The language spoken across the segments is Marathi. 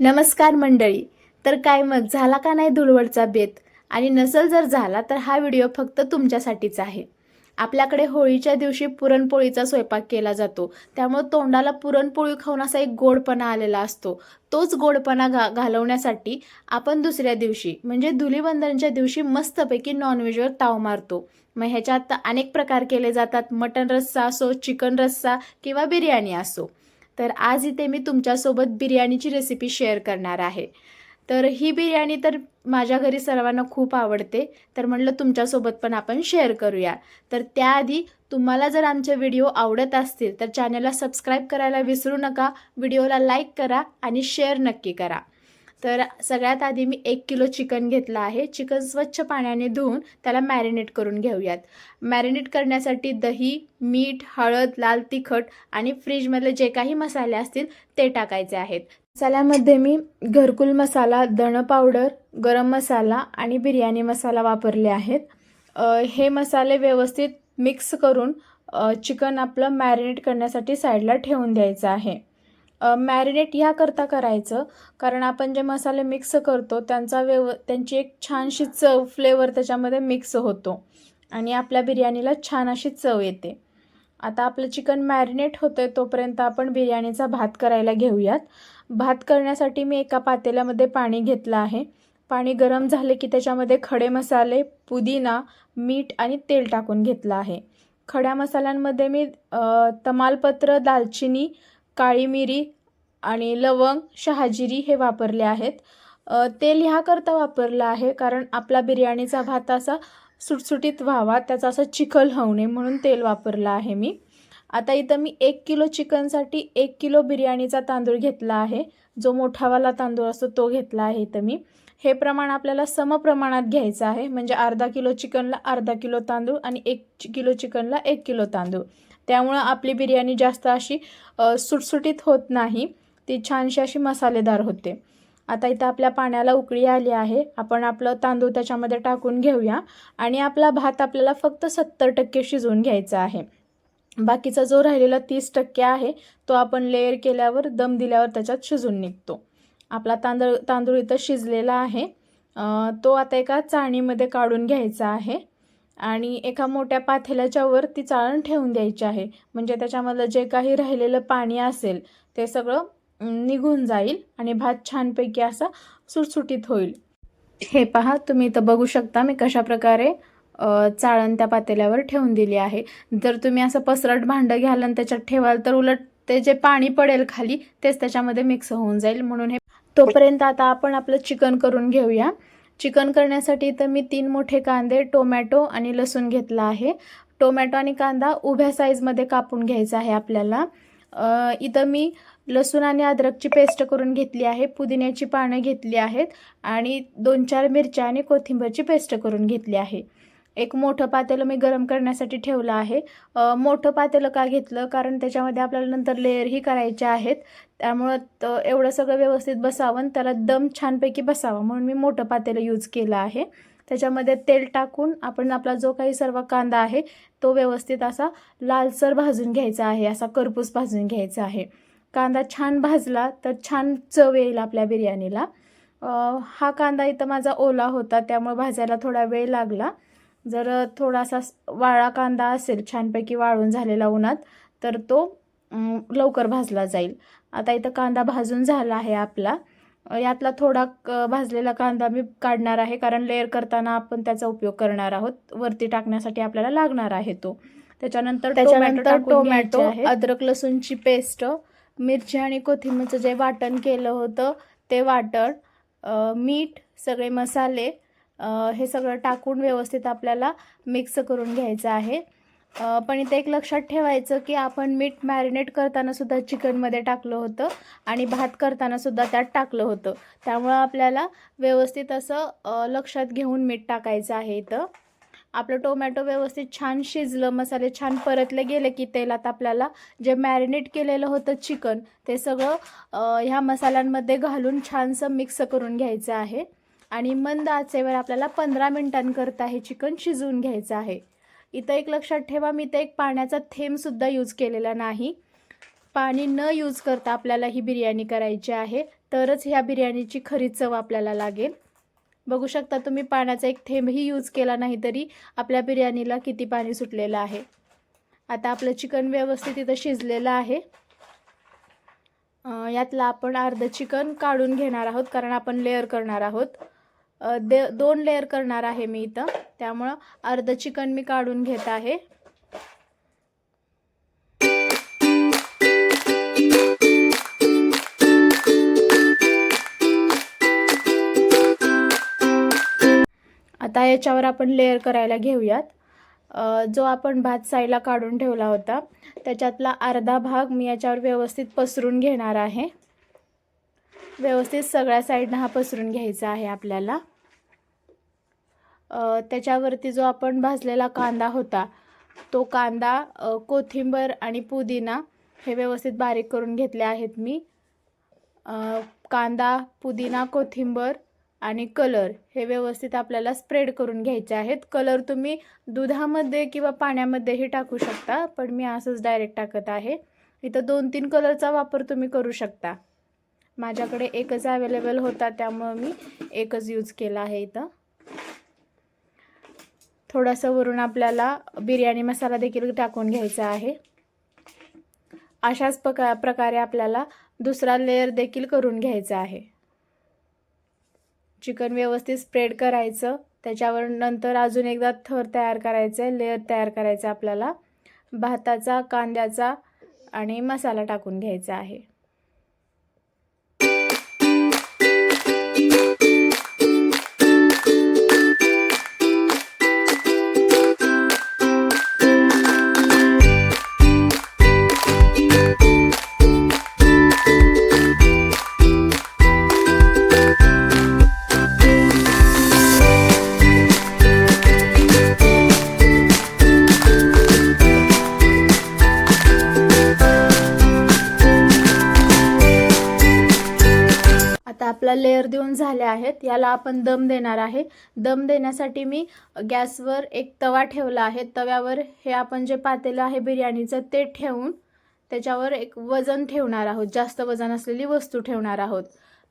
नमस्कार मंडळी. तर काय मग झाला का नाही धुळवडचा बेत? आणि नसल जर झाला तर हा व्हिडिओ फक्त तुमच्यासाठीच आहे. आपल्याकडे होळीच्या दिवशी पुरणपोळीचा स्वयंपाक केला जातो. त्यामुळे तोंडाला पुरणपोळी खाऊन असा एक गोडपणा आलेला असतो. तोच गोडपणा घा घालवण्यासाठी आपण दुसऱ्या दिवशी म्हणजे धुलीवंदनच्या दिवशी मस्तपैकी नॉनव्हेजवर ताव मारतो. मग ह्याच्यात अनेक प्रकार केले जातात. मटन रस्सा असो चिकन रस्सा किंवा बिर्याणी असो. तर आज इथे मी तुमच्यासोबत बिर्याणीची रेसिपी शेअर करणार आहे. तर ही बिर्याणी तर माझ्या घरी सर्वांना खूप आवडते. तर म्हटलं तुमच्यासोबत पण आपण शेअर करूया. तर त्याआधी तुम्हाला जर आमचे व्हिडिओ आवडत असतील तर चॅनलला सबस्क्राईब करायला विसरू नका. व्हिडिओला लाईक करा आणि शेअर नक्की करा. तर सगळ्यात आधी मी एक किलो चिकन घेतलं आहे. चिकन स्वच्छ पाण्याने धुवून त्याला मॅरिनेट करून घेऊयात. मॅरिनेट करण्यासाठी दही मीठ हळद लाल तिखट आणि फ्रीजमधले जे काही मसाले असतील ते टाकायचे आहेत. मसाल्यामध्ये मी घरकुल मसाला धणं पावडर गरम मसाला आणि बिर्याणी मसाला वापरले आहेत. हे मसाले व्यवस्थित मिक्स करून चिकन आपलं मॅरिनेट करण्यासाठी साईडला ठेवून द्यायचं आहे. मॅरिनेट ह्याकरता करायचं. कारण आपण जे मसाले मिक्स करतो त्यांचा व्यव त्यांची एक छानशी चव फ्लेवर त्याच्यामध्ये मिक्स होतो. आणि आपल्या बिर्याणीला छान अशी चव येते. आता आपलं चिकन मॅरिनेट होतं आहे तोपर्यंत आपण बिर्याणीचा भात करायला घेऊयात. भात करण्यासाठी मी एका पातेल्यामध्ये पाणी घेतलं आहे. पाणी गरम झाले की त्याच्यामध्ये खडे मसाले पुदिना मीठ आणि तेल टाकून घेतलं आहे. खड्या मसाल्यांमध्ये मी तमालपत्र दालचिनी काळी मिरी आणि लवंग शहाजिरी हे वापरले आहेत. तेल ह्याकरता वापरलं आहे कारण आपला बिर्याणीचा भात असा सुटसुटीत व्हावा त्याचा असं चिखल होऊ नये म्हणून तेल वापरलं आहे मी. आता इथं मी एक किलो चिकनसाठी एक किलो बिर्याणीचा तांदूळ घेतला आहे. जो मोठावाला तांदूळ असतो तो घेतला आहे इथं मी. हे प्रमाण आपल्याला समप्रमाणात घ्यायचं आहे. म्हणजे अर्धा किलो चिकनला अर्धा किलो तांदूळ आणि एक किलो चिकनला एक किलो तांदूळ. त्यामुळं आपली बिर्याणी जास्त अशी सुटसुटीत होत नाही. ती छानशी अशी मसालेदार होते. आता इथं आपल्या पाण्याला उकळी आली आहे. आपण आपलं तांदूळ त्याच्यामध्ये टाकून घेऊया. आणि आपला भात आपल्याला फक्त सत्तर टक्के शिजवून घ्यायचा आहे. बाकीचा जो राहिलेला तीस टक्के आहे तो आपण लेअर केल्यावर दम दिल्यावर त्याच्यात शिजून निघतो. आपला तांदूळ तांदूळ इथं शिजलेला आहे. तो आता एका चाळणीमध्ये काढून घ्यायचा आहे. आणि एका मोठ्या पातेल्याच्या वर ती चाळण ठेवून द्यायची आहे. म्हणजे त्याच्यामधलं जे काही राहिलेलं पाणी असेल ते सगळं निघून जाईल आणि भात छानपैकी असा सुटसुटीत होईल. हे पहा तुम्ही इथं बघू शकता मी कशा प्रकारे चाळण त्या पातेल्यावर ठेवून दिली आहे. जर तुम्ही असं पसरट भांडं घ्याल आणि त्याच्यात ठेवाल तर उलट ते जे पाणी पडेल खाली तेच त्याच्यामध्ये मिक्स होऊन जाईल. म्हणून हे तोपर्यंत आता आपण आपलं चिकन करून घेऊया. चिकन करण्यासाठी इथं मी तीन मोठे कांदे टोमॅटो आणि लसूण घेतला आहे. टोमॅटो आणि कांदा उभ्या साईजमध्ये कापून घ्यायचा आहे आपल्याला. इथं मी लसूण आणि अद्रकची पेस्ट करून घेतली आहे पुदिन्याची पानं घेतली आहेत आणि दोन चार मिरच्या आणि कोथिंबीरची पेस्ट करून घेतली आहे. एक मोठं पातेलं मी गरम करण्यासाठी ठेवलं आहे. मोठं पातेलं का घेतलं? कारण त्याच्यामध्ये आपल्याला नंतर लेअरही करायचे आहेत. त्यामुळं एवढं सगळं व्यवस्थित बसावं आणि त्याला दम छानपैकी बसावा म्हणून मी मोठं पातेलं यूज केलं आहे. त्याच्यामध्ये तेल टाकून आपण आपला जो काही सर्व कांदा आहे तो व्यवस्थित असा लालसर भाजून घ्यायचा आहे असा करपूस भाजून घ्यायचा आहे. कांदा छान भाजला तर छान चव येईल आपल्या बिर्याणीला. हा कांदा इथं माझा ओला होता त्यामुळे भाजायला थोडा वेळ लागला. जर थोडासा वाळा कांदा असेल छानपैकी वाळून झालेला उन्हात तर तो लवकर भाजला जाईल. आता इथं कांदा भाजून झाला आहे आपला. यातला थोडा भाजलेला कांदा मी काढणार आहे कारण लेअर करताना आपण त्याचा उपयोग करणार आहोत. वरती टाकण्यासाठी आपल्याला लागणार आहे तो. त्याच्यानंतर त्याच्यानंतर टोमॅटो अद्रक लसूणची पेस्ट मिरची आणि कोथिंबीरचं जे वाटण केलं होतं ते वाटण मीठ सगळे मसाले हे सगळं टाकून व्यवस्थित आपल्याला मिक्स करून घ्यायचं आहे. पण इथे एक लक्षात ठेवायचं की आपण मीठ मॅरिनेट करतानासुद्धा चिकनमध्ये टाकलं होतं आणि भात करतानासुद्धा त्यात टाकलं होतं. त्यामुळं आपल्याला व्यवस्थित असं लक्षात घेऊन मीठ टाकायचं आहे इथं. आपलं टोमॅटो व्यवस्थित छान शिजलं मसाले छान परतले गेले की तेलात आपल्याला जे मॅरिनेट केलेलं होतं चिकन ते सगळं ह्या मसाल्यांमध्ये घालून छानसं मिक्स करून घ्यायचं आहे. आणि मंद आचेवर आपल्याला पंधरा मिनिटांकरता हे चिकन शिजवून घ्यायचं आहे. इथं एक लक्षात ठेवा मी इथं एक पाण्याचा थेंबसुद्धा यूज केलेला नाही. पाणी न यूज करता आपल्याला ही बिर्याणी करायची आहे. तरच ह्या बिर्याणीची खरी चव आपल्याला लागेल. बघू शकता तुम्ही पाण्याचा एक थेंबही यूज केला नाही तरी आपल्या बिर्याणीला किती पाणी सुटलेलं आहे. आता आपलं चिकन व्यवस्थित इथं शिजलेलं आहे. यातला यातलं आपण अर्धं चिकन काढून घेणार आहोत कारण आपण लेअर करणार आहोत. दे दोन लेअर करणार आहे मी इथं. त्यामुळं अर्ध चिकन मी काढून घेत आहे. आता याच्यावर आपण लेअर करायला घेऊयात. जो आपण भात साईला काढून ठेवला होता त्याच्यातला अर्धा भाग मी याच्यावर व्यवस्थित पसरून घेणार आहे. व्यवस्थित सगळ्या साईडनं हा पसरून घ्यायचा आहे आपल्याला. त्याच्यावरती जो आपण भाजलेला कांदा होता तो कांदा कोथिंबर आणि पुदिना हे व्यवस्थित बारीक करून घेतले आहेत मी. कांदा पुदिना कोथिंबर आणि कलर हे व्यवस्थित आपल्याला स्प्रेड करून घ्यायचे आहेत. कलर तुम्ही दुधामध्ये किंवा पाण्यामध्येही टाकू शकता पण मी असंच डायरेक्ट टाकत आहे. इथं दोन तीन कलरचा वापर तुम्ही करू शकता. माझ्याकडे एकच अवेलेबल होता त्यामुळं मी एकच यूज केला आहे इथं. थोडंसं वरून आपल्याला बिर्याणी मसाला देखील टाकून घ्यायचा आहे. अशाच प्रका प्रकारे आपल्याला दुसरा लेअर देखील करून घ्यायचा आहे. चिकन व्यवस्थित स्प्रेड करायचं. त्याच्यावर नंतर अजून एकदा थर तयार करायचं आहे लेअर तयार करायचं आपल्याला. भाताचा कांद्याचा आणि मसाला टाकून घ्यायचा आहे. आता आपला लेअर देऊन झाले आहेत. याला आपण दम देणार आहे. दम देण्यासाठी मी गॅसवर एक तवा ठेवला आहे. तव्यावर हे आपण जे पातेलं आहे बिर्याणीचं ते ठेवून त्याच्यावर एक वजन ठेवणार आहोत. जास्त वजन असलेली वस्तू ठेवणार आहोत.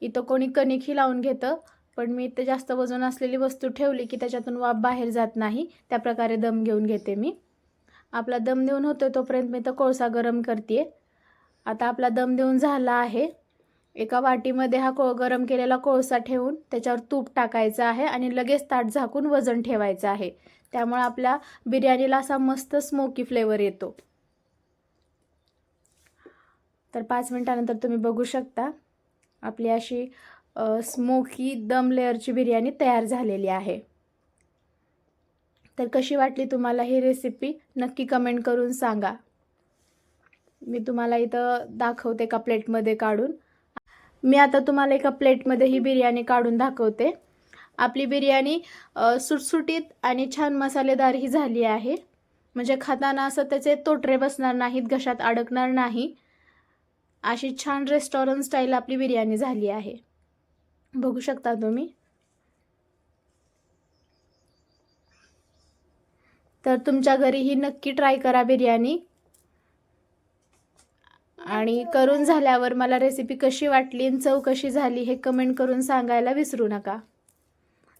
इथं कोणी कणिकही लावून घेतं पण मी इथे जास्त वजन असलेली वस्तू ठेवली की त्याच्यातून वाफ बाहेर जात नाही. त्या प्रकारे दम घेऊन घेते मी. आपला दम देऊन होतो तोपर्यंत मी तर कोळसा गरम करते आता आपला दम देऊन झाला आहे. एका वाटीमध्ये हा को गरम केलेला कोळसा ठेवून त्याच्यावर तूप टाकायचं आहे आणि लगेच ताट झाकून वजन ठेवायचं आहे. त्यामुळे आपल्या बिर्याणीला असा मस्त स्मोकी फ्लेवर येतो. तर पाच मिनटानंतर तुम्ही बघू शकता आपली अशी स्मोकी दम लेअरची बिर्याणी तयार झालेली आहे. तर कशी वाटली तुम्हाला ही रेसिपी नक्की कमेंट करून सांगा. मी तुम्हाला इथं दाखवते का प्लेटमध्ये काढून. मी आता तुम्हाला एका प्लेटमध्ये ही बिर्याणी काढून दाखवते. आपली बिर्याणी सुटसुटीत आणि छान मसालेदार ही झाली आहे. म्हणजे खाताना असं त्याचे तोटरे बसणार नाहीत घशात अडकणार नाही. अशी छान रेस्टॉरंट स्टाईल आपली बिर्याणी झाली आहे. बघू शकता तुम्ही. तर तुमच्या घरी ही नक्की ट्राय करा बिर्याणी. आणि करून झाल्यावर मला रेसिपी कशी वाटली आणि चव कशी झाली हे कमेंट करून सांगायला विसरू नका.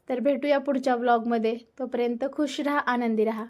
तर भेटूया पुढच्या व्लॉगमध्ये तोपर्यंत खुश राहा आनंदी राहा.